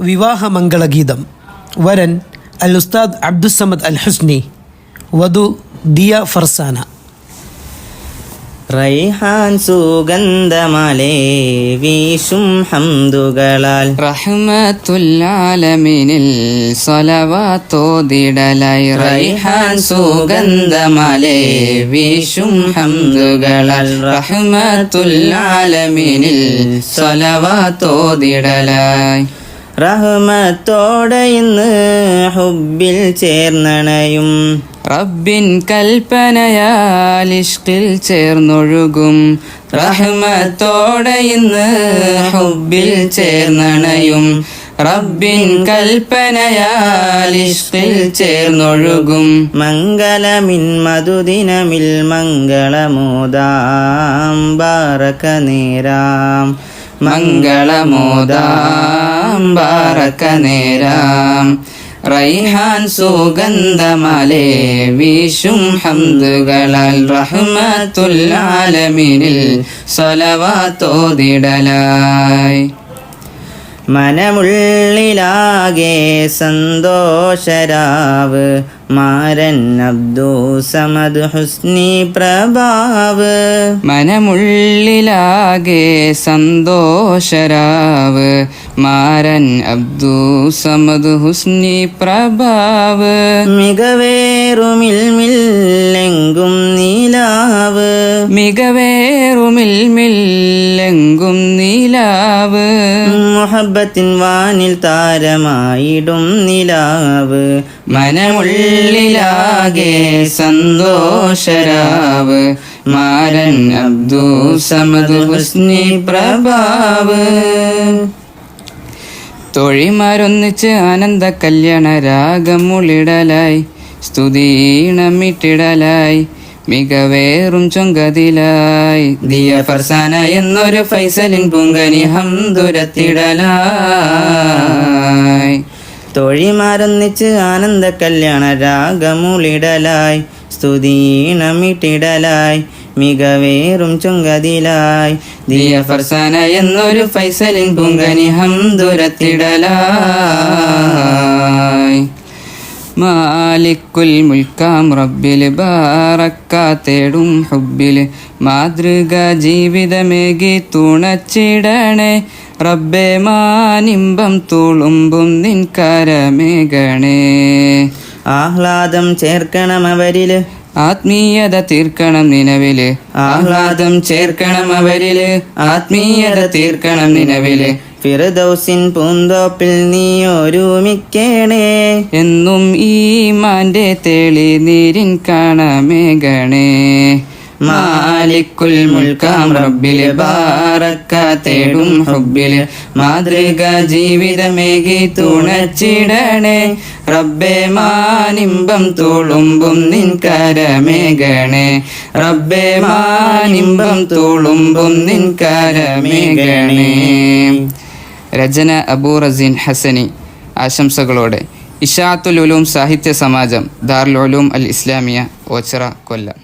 വിവാഹ മംഗളഗീതം വരൻ അൽ ഉസ്താദ് അബ്ദുസമദ് അൽ ഹുസ്നി. വധു ദിയ ഫർസാന. റൈഹാൻ സുഗന്ധമലേ വീശും ഹംദുകളാൽ. റഹ്മത്തുല്ലാലമിനിൽ സ്വലവാത്തോതിടലായി. റൈഹാൻ സുഗന്ധമലേ വീശും ഹംദുകളാൽ. റഹ്മത്തുല്ലാലമിനിൽ സ്വലവാത്തോതിടലായി. റഹ്മത്തോടെ ഇന്ന് ഹുബിൽ ചേർന്നണയും. റബ്ബിൻ കൽപ്പനയാൽ ഇഷ്കിൽ ചേർന്നൊഴുകും. റഹ്മത്തോടെ ഇന്ന് ഹുബിൽ ചേർന്നണയും. റബ്ബിൻ കൽപ്പനയാൽ ഇഷ്കിൽ ചേർന്നൊഴുകും. മംഗളമിൻ മധുദിനമിൽ മംഗളമോദാം. ബാറക നേരാം മംഗളമോദാം. ബാറക്ക നേരാം. റൈഹാൻ സുഗന്ധമലേ വീശും ഹംദുകളാൽ റഹ്മത്തുല്ലാലമിനിൽ സ്വലവാത്തോതിടലായി. മനമുള്ളിലാകെ സന്തോഷരാവ് മാരൻ അബ്ദു സമദ് ഹുസ്നി പ്രഭാവ്. മനമുള്ളിലാകെ സന്തോഷരാവ്. മാരൻ അബ്ദു സമദ് ഹുസ്നി പ്രഭാവ്. മികവേറുമിൽമില്ലെങ്കും നീലാവ്. മികവേറുമിൽമില്ലെങ്കും നീലാവ്. മുഹബത്തിൻ വാനിൽ താരമായിടും നിലാവ്. മനമുള്ളിലാകെ സന്തോഷരാവ്. മാരൻ അബ്ദു സമദ് ഹുസ്നി പ്രഭാവ്. തൊഴിമാരൊന്നിച്ച് ആനന്ദ കല്യാണ രാഗമുളിടലായി സ്തുതീണമിട്ടിടലായി മികവേറും ചൊങ്കതിലായി. ദിയ ഫർസാന എന്നൊരു ഫൈസലിൻ പൂങ്കനി ഹംദുരത്തിടലായി. തൊഴിമാരൊന്നിച്ച് ആനന്ദ കല്യാണ രാഗമുളിടലായി. സ്തുതീണമിട്ടിടലായി മികവേറും ചുങ്കതിലായി. ദിയ ഫർസാന എന്നൊരു ഫൈസലിൻ പൂങ്കനി ഹംദുരത്തിടലായി. മാലിക്കുൽ മുൽക്കാം റബ്ബിൽ ബാറക്ക തേടും ഹുബിൽ മാതൃക ജീവിതമേകി തുണച്ചിടണേ. റബ്ബെ മാനിമ്പം തുളുമ്പും നിൻ കരമേകണേ. ആഹ്ലാദം ചേർക്കണം അവരിൽ. ആത്മീയത തീർക്കണം നിലവിൽ. ആഹ്ലാദം ചേർക്കണം അവരിൽ. ആത്മീയത തീർക്കണം നിലവിൽ. ഫിറദൗസിൻ പൂന്തോപ്പിൽ നീ ഒരുമിക്കേണേ. എന്നും ഈ മാന്റെ തെളി നീരിൻ കാണമേകണേ. മാലിക്കുൽ മുൽക്കാം റബ്ബിൽ ബാറക്ക തേടും ഹുബിൽ മാതൃക ജീവിതമേകി തുണച്ചിടണേ. റബ്ബെ മാനിമ്പം തുളുമ്പും നിൻ കരമേകണേ. റബ്ബെ മാനിമ്പം തുളുമ്പും നിൻ കരമേകണേ. രചന അബൂ റസീൻ ഹസനി ആശംസകളോടെ. ഇഷാത്തുൽ ഉലൂം സാഹിത്യ സമാജം ദാറുൽ ഉലൂം അൽ ഇസ്ലാമിയ ഓച്ചിറ കൊല്ലം.